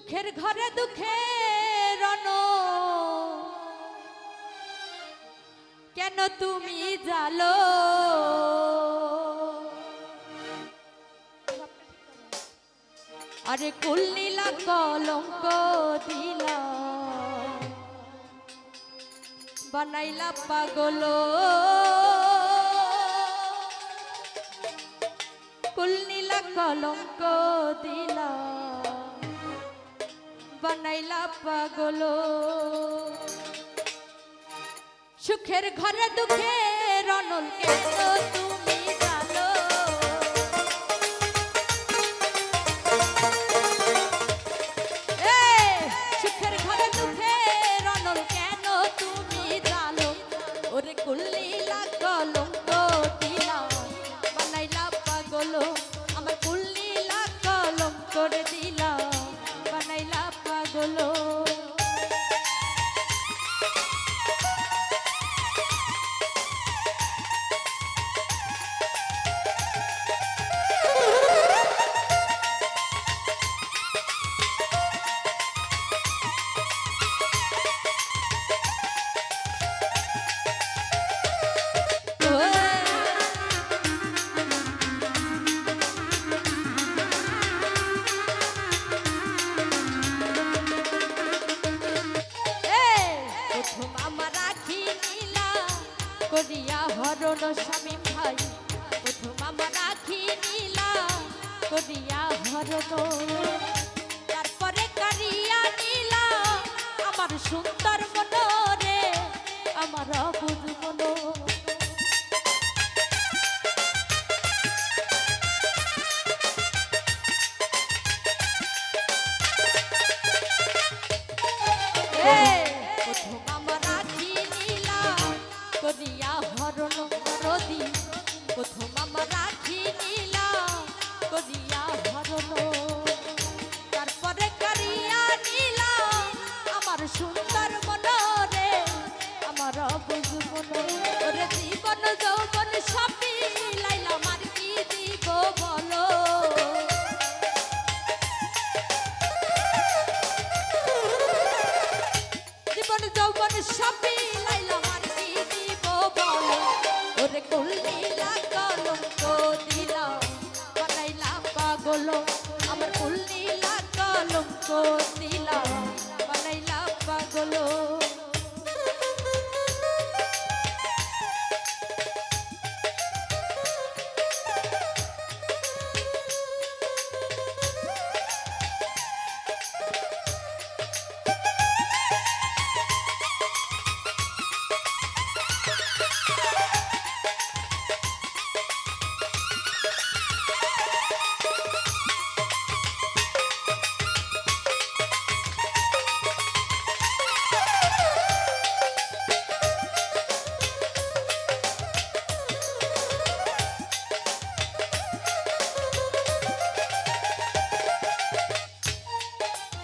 সুখের ঘরে দুঃখে রন কেন তুমি জালো? আরে কুল্লীলা কলঙ্ক দিলা। বানাইলা পাগল। কুল্লীলা কলঙ্ক দিলা। সুখের ঘরে দুঃখের রনল কেন তুমি? করিয়া স্বামী ভাই, প্রথম আমার রাখি নীলা করিয়া হরণ তারপরে কারিয়া নীলা, আমার সুন্দর মনরে, আমার বুধ মন ওরে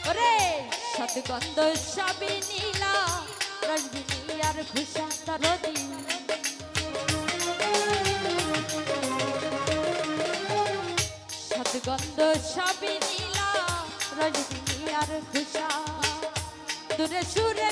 ওরে! সদগন্ধ সবই নীলা, রঞ্জিনী আর খুশান্ত রদি। সদগন্ধ সবই নীলা, রঞ্জিনী আর খুশা দূরে সুরে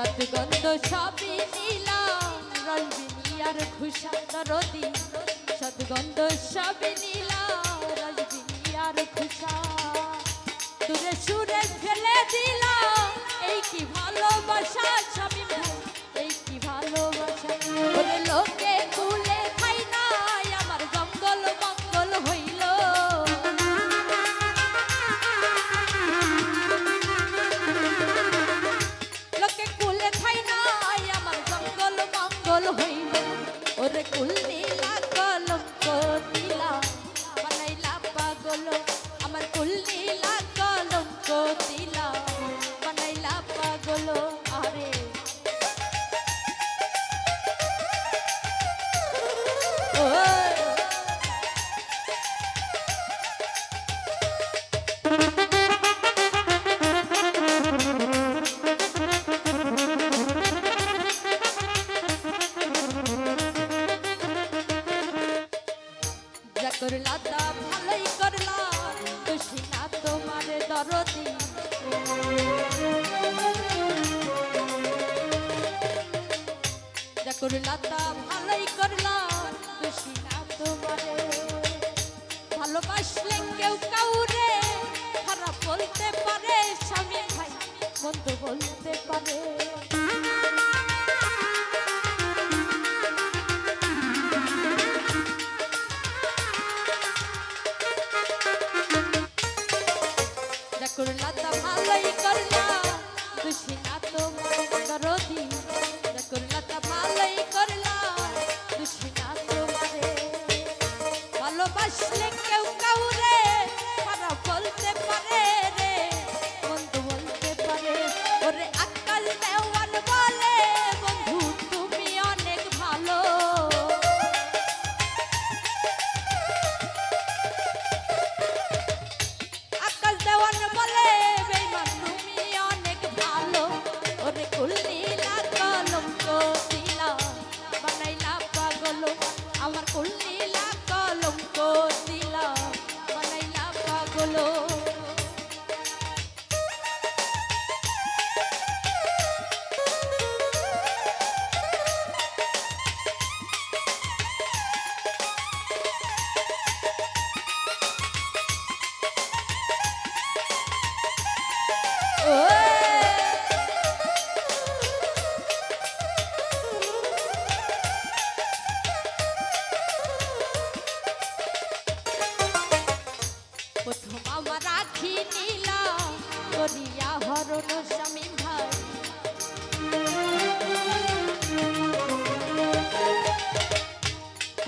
সদগন্ধ সবই নিলাম, রঞ্জিনী আর খুশান্ত রদি সদগন্ধ সবই নিলাম, রঞ্জিনী আর খুশা দূরে সুরে ফেলে দিলাম করলা তা ভালোই করলা খুশি না তোমার দরদি যা করলা ভালোবাসলে কেউ কাউরে খারাপ বলতে পারে, স্বামী ভাই মন্দ বলতে পারে। করলা তা ভালোই করলা, খুশি না তোমার দরদি। যা করলা তা ভালোই করলা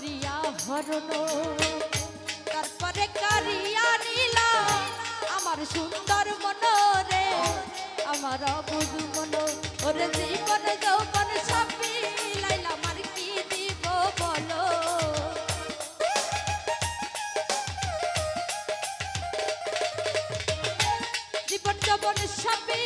করিয়া হরণ। তারপরে কারিয়া নীলা আমার সুন্দর মনরে, আমার অবুধ মন। ওরে জীবন যৌবন সবই লাইলা আমার কি দিব বলো? জীবন যৌবন সবই